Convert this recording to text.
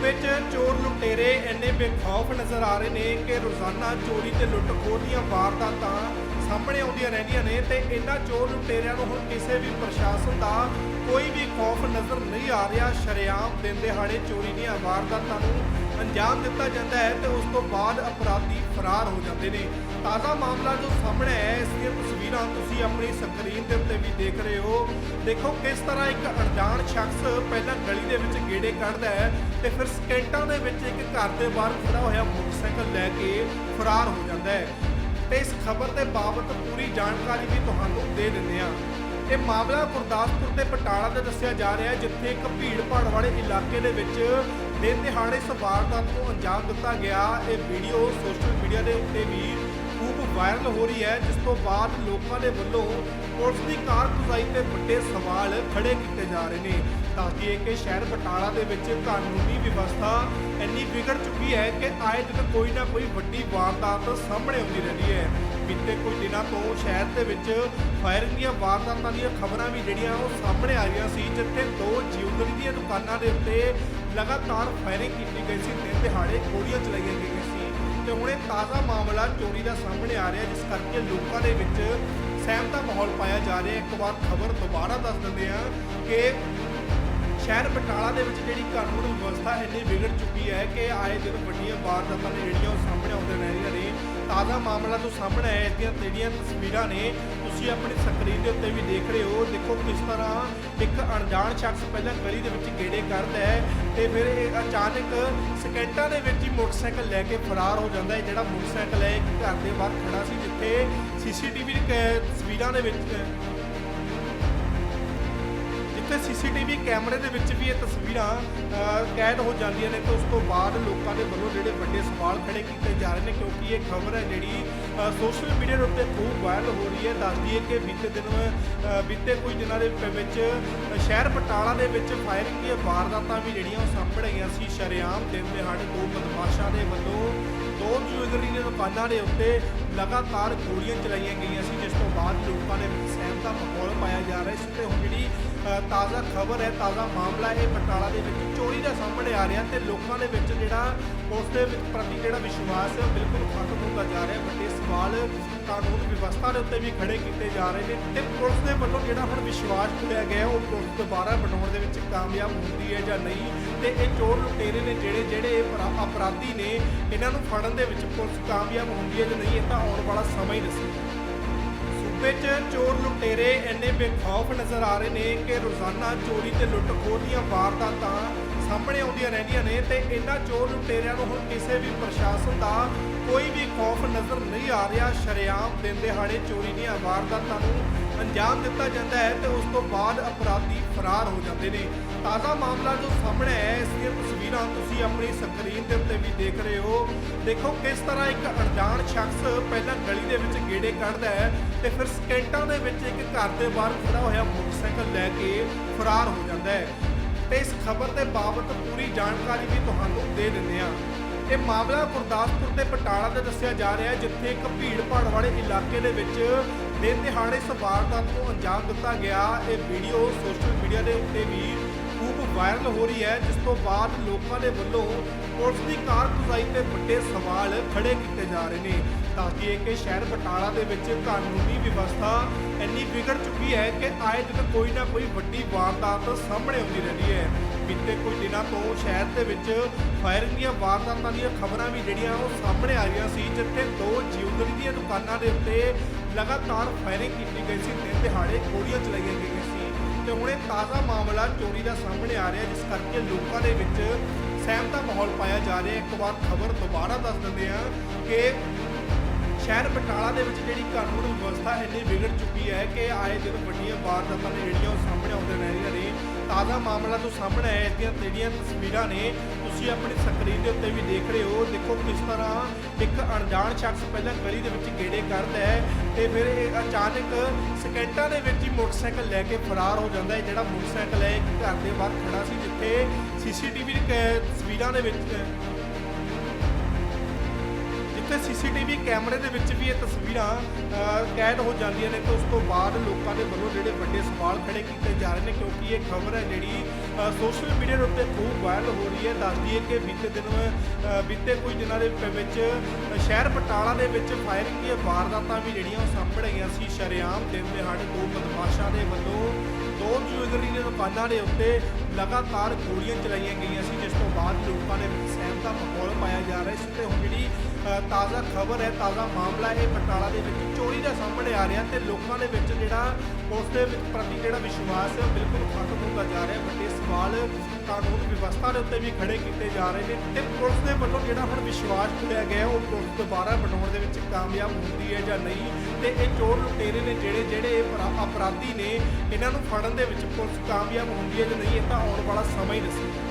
ਵਿੱਚ ਚੋਰ ਲੁਟੇਰੇ ਇੰਨੇ ਬੇਖੌਫ ਨਜ਼ਰ ਆ ਰਹੇ ਨੇ ਕਿ ਰੋਜ਼ਾਨਾ ਚੋਰੀ ਤੇ ਲੁੱਟ ਖੋਹ ਦੀਆਂ ਵਾਰਦਾਤਾਂ ਸਾਹਮਣੇ ਆਉਂਦੀਆਂ ਰਹਿੰਦੀਆਂ ਨੇ ਤੇ ਇਹਨਾਂ ਚੋਰ ਲੁਟੇਰਿਆਂ ਨੂੰ ਹੁਣ ਕਿਸੇ ਵੀ ਪ੍ਰਸ਼ਾਸਨ ਦਾ ਕੋਈ ਵੀ ਖੌਫ ਨਜ਼ਰ ਨਹੀਂ ਆ ਰਿਹਾ। ਸ਼ਰੇਆਮ ਦਿਨ ਦਿਹਾੜੇ ਚੋਰੀ ਦੀਆਂ ਵਾਰਦਾਤਾਂ ਨੂੰ ਅੰਜਾਮ ਦਿੱਤਾ ਜਾਂਦਾ ਹੈ ਤੇ ਉਸ ਤੋਂ ਬਾਅਦ ਅਪਰਾਧੀ ਫਰਾਰ ਹੋ ਜਾਂਦੇ ਨੇ। ਤਾਜ਼ਾ ਮਾਮਲਾ ਜੋ ਸਾਹਮਣੇ ਆਇਆ ਹੈ, ਇਸ ਦੀਆਂ ਤਸਵੀਰਾਂ ਤੁਸੀਂ ਆਪਣੀ ਸਕਰੀਨ ਦੇ ਉੱਤੇ ਵੀ ਦੇਖ ਰਹੇ ਹੋ। ਦੇਖੋ ਕਿਸ ਤਰ੍ਹਾਂ ਇੱਕ ਅਣਜਾਣ ਸ਼ਖਸ ਪਹਿਲਾਂ ਗਲੀ ਦੇ ਵਿੱਚ ਗੇੜੇ ਕੱਢਦਾ ਹੈ ਤੇ ਫਿਰ ਸਕਿੰਟਾਂ ਦੇ ਵਿੱਚ ਇੱਕ ਘਰ ਦੇ ਬਾਹਰ ਖੜਾ ਹੋਇਆ ਮੋਟਰਸਾਈਕਲ ਲੈ ਕੇ ਫਰਾਰ ਹੋ ਜਾਂਦਾ ਹੈ। ਤੇ ਇਸ ਖਬਰ ਦੇ ਬਾਬਤ ਪੂਰੀ ਜਾਣਕਾਰੀ ਵੀ ਤੁਹਾਨੂੰ ਦੇ ਦਿੰਦੇ ਹਾਂ। ਇਹ ਮਾਮਲਾ ਗੁਰਦਾਸਪੁਰ ਦੇ ਬਟਾਲਾ ਦਾ ਦੱਸਿਆ ਜਾ ਰਿਹਾ ਹੈ, ਜਿੱਥੇ ਇੱਕ ਭੀੜ ਭਾੜ ਵਾਲੇ ਇਲਾਕੇ ਦੇ ਵਿੱਚ ਦਿਨ ਦਿਹਾੜੇ ਇਸ ਵਾਰਦਾਤ ਨੂੰ ਅੰਜਾਮ ਦਿੱਤਾ ਗਿਆ। ਇਹ ਵੀਡੀਓ ਸੋਸ਼ਲ ਮੀਡੀਆ ਦੇ ਉੱਤੇ ਵੀ ਖੂਬ ਵਾਇਰਲ ਹੋ ਰਹੀ ਹੈ, ਜਿਸ ਤੋਂ ਬਾਅਦ ਲੋਕਾਂ ਦੇ ਵੱਲੋਂ ਪੁਲਿਸ ਦੀ ਕਾਰਗੁਜ਼ਾਰੀ ਤੇ ਵੱਡੇ ਸਵਾਲ ਖੜੇ ਕੀਤੇ ਜਾ ਰਹੇ ਨੇ। ਦੱਸ ਦਈਏ ਕਿ ਸ਼ਹਿਰ ਬਟਾਲਾ ਦੇ ਵਿੱਚ ਕਾਨੂੰਨੀ ਵਿਵਸਥਾ ਇੰਨੀ ਵਿਗੜ ਚੁੱਕੀ ਹੈ ਕਿ ਆਏ ਦਿਨ ਕੋਈ ਨਾ ਕੋਈ ਵੱਡੀ ਵਾਰਦਾਤ ਸਾਹਮਣੇ ਆਉਂਦੀ ਰਹਿੰਦੀ ਹੈ। ਬੀਤੇ ਕੁਝ ਦਿਨਾਂ ਤੋਂ ਸ਼ਹਿਰ ਦੇ ਵਿੱਚ ਫਾਇਰਿੰਗ ਦੀਆਂ ਵਾਰਦਾਤਾਂ ਦੀਆਂ ਖਬਰਾਂ ਵੀ ਜਿਹੜੀਆਂ ਉਹ ਸਾਹਮਣੇ ਆ ਰਹੀਆਂ ਸੀ, ਜਿੱਥੇ ਦੋ ਜਿਊਲਰੀ ਦੀਆਂ ਦੁਕਾਨਾਂ ਦੇ ਉੱਤੇ ਲਗਾਤਾਰ ਫਾਇਰਿੰਗ ਕੀਤੀ ਗਈ ਸੀ ਦਿਨ ਦਿਹਾੜੇ ਗੋਲੀਆਂ ਚਲਾਈਆਂ ਗਈਆਂ ਸੀ। ਤੇ ਹੁਣ ਇਹ ਤਾਜ਼ਾ ਮਾਮਲਾ ਚੋਰੀ ਦਾ ਸਾਹਮਣੇ ਆ ਰਿਹਾ ਜਿਸ ਕਰਕੇ ਲੋਕਾਂ ਦੇ ਵਿੱਚ ਸਹਿਮ ਦਾ ਮਾਹੌਲ ਪਾਇਆ ਜਾ ਰਿਹਾ ਇੱਕ ਵਾਰ ਖਬਰ ਦੁਬਾਰਾ ਦੱਸ ਦਿੰਦੇ ਆ ਕਿ ਸ਼ਹਿਰ ਬਟਾਲਾ ਦੇ ਵਿੱਚ ਜਿਹੜੀ ਕਾਨੂੰਨ ਵਿਵਸਥਾ ਇੰਨੀ ਵਿਗੜ ਚੁੱਕੀ ਹੈ ਕਿ ਆਏ ਦਿਨ ਵੱਡੀਆਂ ਵਾਰਦਾਤਾਂ ਨੇ ਜਿਹੜੀਆਂ ਉਹ ਸਾਹਮਣੇ ਆਉਂਦੇ ਰਹੀਆਂ ਨੇ। ਤਾਜ਼ਾ ਮਾਮਲਾ ਤੋਂ ਸਾਹਮਣੇ ਆਇਆ ਇਸ ਦੀਆਂ ਜਿਹੜੀਆਂ ਤਸਵੀਰਾਂ ਨੇ, ਤੁਸੀਂ ਆਪਣੀ ਸਕਰੀਨ ਦੇ ਉੱਤੇ ਵੀ ਦੇਖ ਰਹੇ ਹੋ। ਦੇਖੋ ਕਿਸ ਤਰ੍ਹਾਂ ਇੱਕ ਅਣਜਾਣ ਸ਼ਖਸ ਪਹਿਲਾਂ ਗਲੀ ਦੇ ਵਿੱਚ ਗੇੜੇ ਕਰਦਾ ਹੈ ਤੇ ਫਿਰ ਇਹ ਅਚਾਨਕ ਸਕਿੰਟਾਂ ਦੇ ਵਿੱਚ ਹੀ ਮੋਟਰਸਾਈਕਲ ਲੈ ਕੇ ਫਰਾਰ ਹੋ ਜਾਂਦਾ ਹੈ। ਜਿਹੜਾ ਮੋਟਰਸਾਈਕਲ ਹੈ, ਇੱਕ ਘਰ ਦੇ ਬਾਹਰ ਖੜਾ ਸੀ, ਜਿੱਥੇ ਸੀਸੀਟੀਵੀ ਤਸਵੀਰਾਂ ਦੇ ਵਿੱਚ ਜਿੱਥੇ ਸੀਸੀਟੀਵੀ ਕੈਮਰੇ ਦੇ ਵਿੱਚ ਵੀ ਇਹ ਤਸਵੀਰਾਂ ਕੈਦ ਹੋ ਜਾਂਦੀਆਂ ਨੇ ਤੇ ਉਸ ਤੋਂ ਬਾਅਦ ਲੋਕਾਂ ਦੇ ਵੱਲੋਂ ਜਿਹੜੇ ਵੱਡੇ ਸਵਾਲ ਖੜੇ ਕੀਤੇ ਜਾ ਰਹੇ ਨੇ ਕਿਉਂਕਿ ਇਹ ਖਬਰ ਹੈ ਜਿਹੜੀ ਸੋਸ਼ਲ ਮੀਡੀਆ ਦੇ ਉੱਤੇ ਖੂਬ ਵਾਇਰਲ ਹੋ ਰਹੀ ਹੈ। ਦੱਸਦੀ ਹੈ ਕਿ ਬੀਤੇ ਦਿਨ ਬੀਤੇ ਕੁਝ ਦਿਨਾਂ ਦੇ ਵਿੱਚ ਸ਼ਹਿਰ ਪਟਾਲਾ ਦੇ ਵਿੱਚ ਫਾਇਰਿੰਗ ਦੀਆਂ ਵਾਰਦਾਤਾਂ ਵੀ ਜਿਹੜੀਆਂ ਉਹ ਸਾਹਮਣੇ ਆਈਆਂ ਸੀ। ਸ਼ਰੇਆਮ ਦਿਨ ਦਿਹਾੜੇ ਦੋ ਬਦਮਾਸ਼ਾਂ ਦੇ ਵੱਲੋਂ ਦੋ ਜੁਐਲਰੀ ਦੀਆਂ ਦੁਕਾਨਾਂ ਦੇ ਉੱਤੇ ਲਗਾਤਾਰ ਗੋਲੀਆਂ ਚਲਾਈਆਂ ਗਈਆਂ ਸੀ, ਜਿਸ ਤੋਂ ਬਾਅਦ ਲੋਕਾਂ ਦੇ ਵਿੱਚ ਸਹਿਮ ਦਾ ਮਾਹੌਲ ਪਾਇਆ ਜਾ ਰਿਹਾ ਸੀ ਤੇ ਹੁਣ ਜਿਹੜੀ ਤਾਜ਼ਾ ਖਬਰ ਹੈ, ਤਾਜ਼ਾ ਮਾਮਲਾ ਇਹ ਬਟਾਲਾ ਦੇ ਵਿੱਚ ਚੋਰੀ ਦਾ ਸਾਹਮਣੇ ਆ ਰਿਹਾ ਤੇ ਲੋਕਾਂ ਦੇ ਵਿੱਚ ਜਿਹੜਾ ਉਸ ਦੇ ਵਿੱਚ ਪ੍ਰਤੀ ਜਿਹੜਾ ਵਿਸ਼ਵਾਸ ਹੈ ਉਹ ਬਿਲਕੁਲ ਖਤਮ ਹੁੰਦਾ ਜਾ ਰਿਹਾ ਵੱਡੇ ਸਵਾਲ ਕਾਨੂੰਨ ਵਿਵਸਥਾ ਦੇ ਉੱਤੇ ਵੀ ਖੜੇ ਕੀਤੇ ਜਾ ਰਹੇ ਨੇ ਤੇ ਪੁਲਿਸ ਦੇ ਵੱਲੋਂ ਜਿਹੜਾ ਹੁਣ ਵਿਸ਼ਵਾਸ ਦਿੱਤਾ ਗਿਆ ਉਹ ਪੁਲਿਸ ਦੁਬਾਰਾ ਬਣਾਉਣ ਦੇ ਵਿੱਚ ਕਾਮਯਾਬ ਹੁੰਦੀ ਹੈ ਜਾਂ ਨਹੀਂ ਤੇ ਇਹ ਚੋਰ ਲੁਟੇਰੇ ਨੇ ਜਿਹੜੇ ਜਿਹੜੇ ਇਹ ਅਪਰਾ- ਅਪਰਾਧੀ ਨੇ, ਇਹਨਾਂ ਨੂੰ ਫੜਨ ਦੇ ਵਿੱਚ ਪੁਲਿਸ ਕਾਮਯਾਬ ਹੁੰਦੀ ਹੈ ਜਾਂ ਨਹੀਂ, ਇਹ ਤਾਂ ਆਉਣ ਵਾਲਾ ਸਮਾਂ ਹੀ ਦੱਸੇਗਾ। ਸੂਬੇ 'ਚ ਚੋਰ ਲੁਟੇਰੇ ਇੰਨੇ ਬੇਖੌਫ ਨਜ਼ਰ ਆ ਰਹੇ ਨੇ ਕਿ ਰੋਜ਼ਾਨਾ ਚੋਰੀ ਤੇ ਲੁੱਟ ਖੋਹ ਦੀਆਂ ਵਾਰਦਾਤਾਂ ਸਾਹਮਣੇ ਆਉਂਦੀਆਂ ਰਹਿੰਦੀਆਂ ਨੇ ਤੇ ਇਹਨਾਂ ਚੋਰ ਲੁਟੇਰਿਆਂ ਨੂੰ ਹੁਣ ਕਿਸੇ ਵੀ ਪ੍ਰਸ਼ਾਸਨ ਦਾ ਕੋਈ ਵੀ ਖੌਫ ਨਜ਼ਰ ਨਹੀਂ ਆ ਰਿਹਾ ਸ਼ਰੇਆਮ ਦਿਨ ਦਿਹਾੜੇ ਚੋਰੀ ਦੀਆਂ ਵਾਰਦਾਤਾਂ ਨੂੰ ਅੰਜਾਮ ਦਿੱਤਾ ਜਾਂਦਾ ਹੈ ਤੇ ਉਸ ਤੋਂ ਬਾਅਦ ਅਪਰਾਧੀ ਫਰਾਰ ਹੋ ਜਾਂਦੇ ਨੇ। ਤਾਜ਼ਾ ਮਾਮਲਾ ਜੋ ਸਾਹਮਣੇ ਆਇਆ ਹੈ, ਇਸ ਦੀਆਂ ਤਸਵੀਰਾਂ ਤੁਸੀਂ ਆਪਣੀ ਸਕਰੀਨ ਦੇ ਉੱਤੇ ਵੀ ਦੇਖ ਰਹੇ ਹੋ। ਦੇਖੋ ਕਿਸ ਤਰ੍ਹਾਂ ਇੱਕ ਅਣਜਾਣ ਸ਼ਖਸ ਪਹਿਲਾਂ ਗਲੀ ਦੇ ਵਿੱਚ ਗੇੜੇ ਕੱਢਦਾ ਹੈ ਤੇ ਫਿਰ ਸਕਿੰਟਾਂ ਦੇ ਵਿੱਚ ਇੱਕ ਘਰ ਦੇ ਬਾਹਰ ਖੜਾ ਹੋਇਆ ਮੋਟਰਸਾਈਕਲ ਲੈ ਕੇ ਫਰਾਰ ਹੋ ਜਾਂਦਾ ਹੈ। ਤੇ ਇਸ ਖਬਰ ਦੇ ਬਾਬਤ ਪੂਰੀ ਜਾਣਕਾਰੀ ਵੀ ਤੁਹਾਨੂੰ ਦੇ ਦਿੰਦੇ ਹਾਂ। ਇਹ ਮਾਮਲਾ ਗੁਰਦਾਸਪੁਰ ਦੇ ਬਟਾਲਾ ਦਾ ਦੱਸਿਆ ਜਾ ਰਿਹਾ ਹੈ, ਜਿੱਥੇ ਇੱਕ ਭੀੜ ਭਾੜ ਵਾਲੇ ਇਲਾਕੇ ਦੇ ਵਿੱਚ ਦਿਨ ਦਿਹਾੜੇ ਇਸ ਨੂੰ ਅੰਜਾਮ ਦਿੱਤਾ ਗਿਆ। ਇਹ ਵੀਡੀਓ ਸੋਸ਼ਲ ਮੀਡੀਆ ਦੇ ਉੱਤੇ ਵੀ ਖੂਬ ਵਾਇਰਲ ਹੋ ਰਹੀ ਹੈ, ਜਿਸ ਤੋਂ ਬਾਅਦ ਲੋਕਾਂ ਦੇ ਵੱਲੋਂ ਪੁਲਿਸ ਦੀ ਕਾਰਗੁਜ਼ਾਰੀ ਤੇ ਵੱਡੇ ਸਵਾਲ ਖੜੇ ਕੀਤੇ ਜਾ ਰਹੇ ਨੇ। ਦੱਸ ਦਈਏ ਕਿ ਸ਼ਹਿਰ ਬਟਾਲਾ ਦੇ ਵਿੱਚ ਕਾਨੂੰਨੀ ਵਿਵਸਥਾ ਇੰਨੀ ਵਿਗੜ ਚੁੱਕੀ ਹੈ ਕਿ ਆਏ ਦਿਨ ਕੋਈ ਨਾ ਕੋਈ ਵੱਡੀ ਵਾਰਦਾਤ ਸਾਹਮਣੇ ਆਉਂਦੀ ਰਹਿੰਦੀ ਹੈ। ਬੀਤੇ ਕੁਝ ਦਿਨਾਂ ਤੋਂ ਸ਼ਹਿਰ ਦੇ ਵਿੱਚ ਫਾਇਰਿੰਗ ਦੀਆਂ ਵਾਰਦਾਤਾਂ ਦੀਆਂ ਖਬਰਾਂ ਵੀ ਜਿਹੜੀਆਂ ਉਹ ਸਾਹਮਣੇ ਆ ਰਹੀਆਂ ਸੀ, ਜਿੱਥੇ ਦੋ ਜਿਊਲਰੀ ਦੀਆਂ ਦੁਕਾਨਾਂ ਦੇ ਉੱਤੇ ਲਗਾਤਾਰ ਫਾਇਰਿੰਗ ਕੀਤੀ ਗਈ ਸੀ ਦਿਨ ਦਿਹਾੜੇ ਗੋਲੀਆਂ ਚਲਾਈਆਂ ਗਈਆਂ ਸੀ। ਤੇ ਹੁਣ ਇਹ ਤਾਜ਼ਾ ਮਾਮਲਾ ਚੋਰੀ ਦਾ ਸਾਹਮਣੇ ਆ ਰਿਹਾ ਜਿਸ ਕਰਕੇ ਲੋਕਾਂ ਦੇ ਵਿੱਚ ਸਹਿਮ ਦਾ ਮਾਹੌਲ ਪਾਇਆ ਜਾ ਰਿਹਾ ਇੱਕ ਵਾਰ ਖਬਰ ਦੁਬਾਰਾ ਦੱਸ ਦਿੰਦੇ ਆ ਕਿ ਸ਼ਹਿਰ ਬਟਾਲਾ ਦੇ ਵਿੱਚ ਜਿਹੜੀ ਕਾਨੂੰਨ ਵਿਵਸਥਾ ਇੰਨੀ ਵਿਗੜ ਚੁੱਕੀ ਹੈ ਕਿ ਆਏ ਦਿਨ ਵੱਡੀਆਂ ਵਾਰਦਾਤਾਂ ਨੇ ਜਿਹੜੀਆਂ ਉਹ ਸਾਹਮਣੇ ਆਉਂਦੇ ਰਹੀਆਂ ਨੇ। ਤਾਜ਼ਾ ਮਾਮਲਾ ਤੋਂ ਸਾਹਮਣੇ ਆਇਆ, ਇਸ ਦੀਆਂ ਜਿਹੜੀਆਂ ਤਸਵੀਰਾਂ ਨੇ ਤੁਸੀਂ ਆਪਣੀ ਸਕਰੀਨ ਦੇ ਉੱਤੇ ਵੀ ਦੇਖ ਰਹੇ ਹੋ, ਦੇਖੋ ਕਿਸ ਤਰ੍ਹਾਂ ਇੱਕ ਅਣਜਾਣ ਸ਼ਖਸ ਪਹਿਲਾਂ ਗਲੀ ਦੇ ਵਿੱਚ ਗੇੜੇ ਕਰਦਾ ਹੈ ਤੇ ਫਿਰ ਇਹ ਅਚਾਨਕ ਸਕਿੰਟਾਂ ਦੇ ਵਿੱਚ ਹੀ ਮੋਟਰਸਾਈਕਲ ਲੈ ਕੇ ਫਰਾਰ ਹੋ ਜਾਂਦਾ ਹੈ, ਜਿਹੜਾ ਮੋਟਰਸਾਈਕਲ ਹੈ, ਇੱਕ ਘਰ ਦੇ ਬਾਹਰ ਖੜਾ ਸੀ, ਜਿੱਥੇ ਸੀਸੀਟੀਵੀ ਤਸਵੀਰਾਂ ਦੇ ਵਿੱਚ ਉੱਥੇ ਸੀਸੀਟੀਵੀ ਕੈਮਰੇ ਦੇ ਵਿੱਚ ਵੀ ਇਹ ਤਸਵੀਰਾਂ ਕੈਦ ਹੋ ਜਾਂਦੀਆਂ ਨੇ ਤੇ ਉਸ ਤੋਂ ਬਾਅਦ ਲੋਕਾਂ ਦੇ ਵੱਲੋਂ ਜਿਹੜੇ ਵੱਡੇ ਸਵਾਲ ਖੜੇ ਕੀਤੇ ਜਾ ਰਹੇ ਨੇ ਕਿਉਂਕਿ ਇਹ ਖਬਰ ਹੈ ਜਿਹੜੀ ਸੋਸ਼ਲ ਮੀਡੀਆ ਦੇ ਉੱਤੇ ਖੂਬ ਵਾਇਰਲ ਹੋ ਰਹੀ ਹੈ। ਦੱਸਦੀ ਹੈ ਕਿ ਬੀਤੇ ਦਿਨ ਬੀਤੇ ਕੁਝ ਦਿਨਾਂ ਦੇ ਵਿੱਚ ਸ਼ਹਿਰ ਬਟਾਲਾ ਦੇ ਵਿੱਚ ਫਾਇਰਿੰਗ ਦੀਆਂ ਵਾਰਦਾਤਾਂ ਵੀ ਜਿਹੜੀਆਂ ਉਹ ਸਾਹਮਣੇ ਆਈਆਂ ਸੀ। ਸ਼ਰੇਆਮ ਦਿਨ ਦਿਹਾੜੇ ਦੋ ਬਦਮਾਸ਼ਾਂ ਦੇ ਵੱਲੋਂ ਦੋ ਜੁਐਲਰੀ ਦੀਆਂ ਦੁਕਾਨਾਂ ਦੇ ਉੱਤੇ ਲਗਾਤਾਰ ਗੋਲੀਆਂ ਚਲਾਈਆਂ ਗਈਆਂ ਸੀ, ਜਿਸ ਤੋਂ ਬਾਅਦ ਲੋਕਾਂ ਦੇ ਵਿੱਚ ਸਹਿਮ ਦਾ ਮਾਹੌਲ ਪਾਇਆ ਜਾ ਰਿਹਾ ਸੀ ਤੇ ਹੁਣ ਜਿਹੜੀ ਤਾਜ਼ਾ ਖਬਰ ਹੈ, ਤਾਜ਼ਾ ਮਾਮਲਾ ਇਹ ਬਟਾਲਾ ਦੇ ਵਿੱਚ ਚੋਰੀ ਦਾ ਸਾਹਮਣੇ ਆ ਰਿਹਾ ਤੇ ਲੋਕਾਂ ਦੇ ਵਿੱਚ ਜਿਹੜਾ ਉਸ ਦੇ ਪ੍ਰਤੀ ਜਿਹੜਾ ਵਿਸ਼ਵਾਸ ਹੈ ਬਿਲਕੁਲ ਖਤਮ ਹੁੰਦਾ ਜਾ ਰਿਹਾ ਵੱਡੇ ਸਵਾਲ ਕਾਨੂੰਨ ਵਿਵਸਥਾ ਦੇ ਉੱਤੇ ਵੀ ਖੜੇ ਕੀਤੇ ਜਾ ਰਹੇ ਨੇ ਤੇ ਪੁਲਿਸ ਦੇ ਵੱਲੋਂ ਜਿਹੜਾ ਹੁਣ ਵਿਸ਼ਵਾਸ ਖੋਇਆ ਗਿਆ, ਉਹ ਪੁਲਿਸ ਦੁਬਾਰਾ ਬਣਾਉਣ ਦੇ ਵਿੱਚ ਕਾਮਯਾਬ ਹੁੰਦੀ ਹੈ ਜਾਂ ਨਹੀਂ ਤੇ ਇਹ ਚੋਰ ਲੁਟੇਰੇ ਨੇ ਜਿਹੜੇ ਜਿਹੜੇ ਅਪਰਾ- ਅਪਰਾਧੀ ਨੇ, ਇਹਨਾਂ ਨੂੰ ਫੜਨ ਦੇ ਵਿੱਚ ਪੁਲਿਸ ਕਾਮਯਾਬ ਹੁੰਦੀ ਹੈ ਜਾਂ ਨਹੀਂ, ਇਹ ਤਾਂ ਆਉਣ ਵਾਲਾ ਸਮਾਂ ਹੀ ਦੱਸੇਗਾ